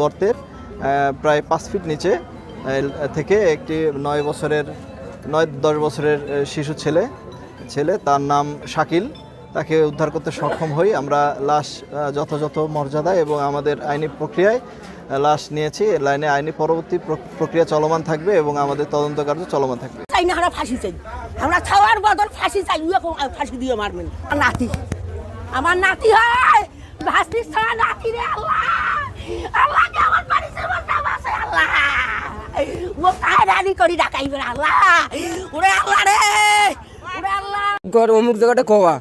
গর্তের প্রায় পাঁচ ফিট নিচে থেকে একটি নয় বছরের, নয় দশ বছরের শিশু ছেলে ছেলে, তার নাম শাকিল। তাকে উদ্ধার করতে সক্ষম হই। আমরা লাশ যথাযথ মর্যাদায় এবং আমাদের আইনি প্রক্রিয়ায় লাশ নিয়েছি। লাইনে আইনি পরবর্তী প্রক্রিয়া চলমান থাকবে এবং আমাদের তদন্ত কার্য চলমান থাকবে। আমরা ফাঁসি চাই। আমরা খাওয়ার বদল ফাঁসি চাই। ফাঁসি দিয়ে মারবেন। নাতি। আমার নাতি হয়। নাতি রে আল্লাহ কে আমার বাড়িতে বসে বসে আল্লাহ ও কায়রানি করি ডাকাইবে আল্লাহ। ওরে আল্লাহ রে। ওরে আল্লাহ। ঘর অমুক জায়গাটা কওয়া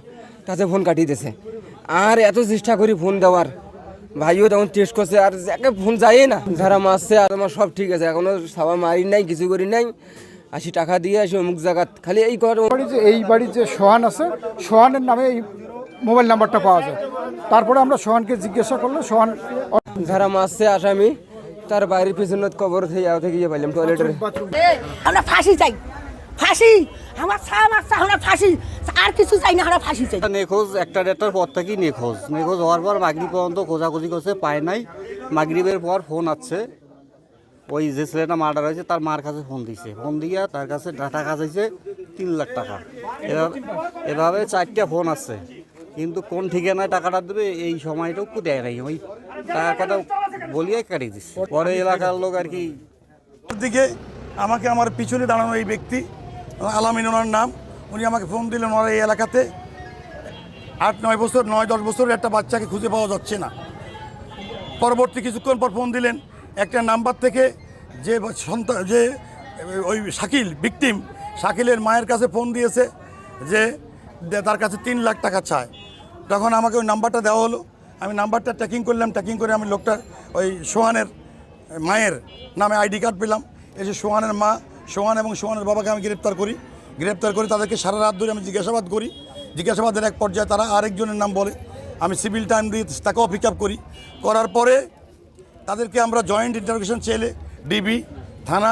তাতে ফোন কাটিয়ে দিয়েছে আর এত চেষ্টা করি ফোন দেওয়ার। ভাইও তখন টেস্ট করছে আর যাকে ফোন যায় না। যারা মারছে আর আমার সব ঠিক আছে। এখনও সাবা মারি নাই কিছু করি নাই। আশি টাকা দিয়ে আসি অমুক জায়গাত। খালি এই কর বাড়ি যে এই বাড়ির যে সোহান আছে সোহানের নামে এই মোবাইল নাম্বারটা পাওয়া যায়। তারপরে আমরা সোহানকে জিজ্ঞাসা করলে সোহান যারা মারছে আসামি। তার বাড়ির পিছনে কবর থেকে আও থেকে গিয়ে পাইলাম টয়লেটের আমরা ফাঁসি চাই। ফাঁসি। আমার ছা মারছে আমরা ফাঁসি। আর কিছু চাই না আমরা ফাঁসি চাই। নিখোঁজ একটা ডেটার পর থেকেই নিখোঁজ। নিখোঁজ হওয়ার পর মাগরিব পর্যন্ত খোঁজাখুঁজি করছে পায় নাই। মাগরিবের পর ফোন আসছে ওই যে ছেলেটা মার্ডার হয়েছে তার মার কাছে ফোন দিছে। ফোন দিয়ে তার কাছে ডাটা কাজ হয়েছে তিন লাখ টাকা। এভাবে এভাবে চারটা ফোন আসছে কিন্তু কোন ঠিকানায় টাকাটা দেবে এই সময়টুকু দেয় নাই। ওই টাকাটা বলিয়ে কাটিয়ে দিচ্ছে। পরে এলাকার লোক আর কি দিকে আমাকে আমার পিছনে দাঁড়ানো এই ব্যক্তি আলামিন ওনার নাম উনি আমাকে ফোন দিলেন ওনার এই এলাকাতে। আট নয় বছর নয় দশ বছরের একটা বাচ্চাকে খুঁজে পাওয়া যাচ্ছে না। পরবর্তী কিছুক্ষণ পর ফোন দিলেন একটা নাম্বার থেকে যে সন্তান যে ওই শাকিল ভিকটিম শাকিলের মায়ের কাছে ফোন দিয়েছে যে তার কাছে তিন লাখ টাকা চায়। তখন আমাকে ওই নাম্বারটা দেওয়া হলো। আমি নাম্বারটা ট্র্যাকিং করলাম ট্র্যাকিং করে আমি লোকটার ওই সোহানের মায়ের নামে আইডি কার্ড পেলাম। এসে সোহানের মা, সোহান এবং সোহানের বাবাকে আমি গ্রেপ্তার করি। গ্রেপ্তার করে তাদেরকে সারা রাত ধরে আমি জিজ্ঞাসাবাদ করি। জিজ্ঞাসাবাদের এক পর্যায়ে তারা আরেকজনের নাম বলে। আমি সিভিল টাইম দিয়ে তাকেও পিক করি। করার পরে তাদেরকে আমরা জয়েন্ট ইন্টারোগেশন চেলে ডিবি থানা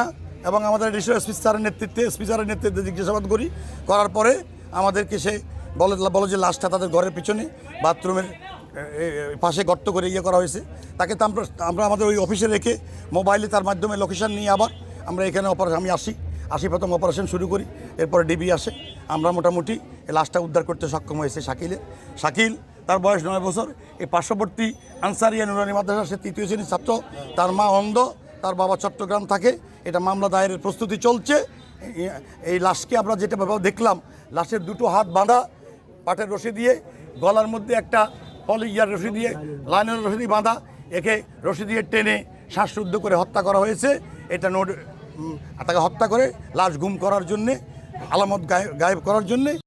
এবং আমাদের এডিশনাল এসপি স্যারের নেতৃত্বে এসপি স্যারের নেতৃত্বে জিজ্ঞাসাবাদ করি। করার পরে আমাদেরকে সে বলে, বলো যে লাশটা তাদের ঘরের পিছনে বাথরুমের পাশে গর্ত করে ইয়ে করা হয়েছে। তাকে তো আমরা আমাদের ওই অফিসে রেখে মোবাইলে তার মাধ্যমে লোকেশান নিয়ে আবার আমরা এখানে অপারেশন আমি আসি। আসি, প্রথম অপারেশন শুরু করি, এরপরে ডিবি আসে। আমরা মোটামুটি এই লাশটা উদ্ধার করতে সক্ষম হয়েছে শাকিলে। শাকিল, তার বয়স নয় বছর। এই পার্শ্ববর্তী আনসারিয়া নুরানি মাদ্রাসা সে তৃতীয় শ্রেণির ছাত্র। তার মা অন্ধ, তার বাবা চট্টগ্রাম থাকে। এটা মামলা দায়েরের প্রস্তুতি চলছে। এই- লাশকে আমরা যেটা দেখলাম লাশের দুটো হাত বাঁধা, পাটের রশি দিয়ে, গলার মধ্যে একটা পলি ইয়ার রশি দিয়ে লাইনের রশি বাঁধা, একে রশি দিয়ে টেনে শ্বাসরুদ্ধ করে হত্যা করা হয়েছে। এটা নোট তাকে হত্যা করে লাশ গুম করার জন্যে, আলামত গায়ে- গায়েব করার জন্যে।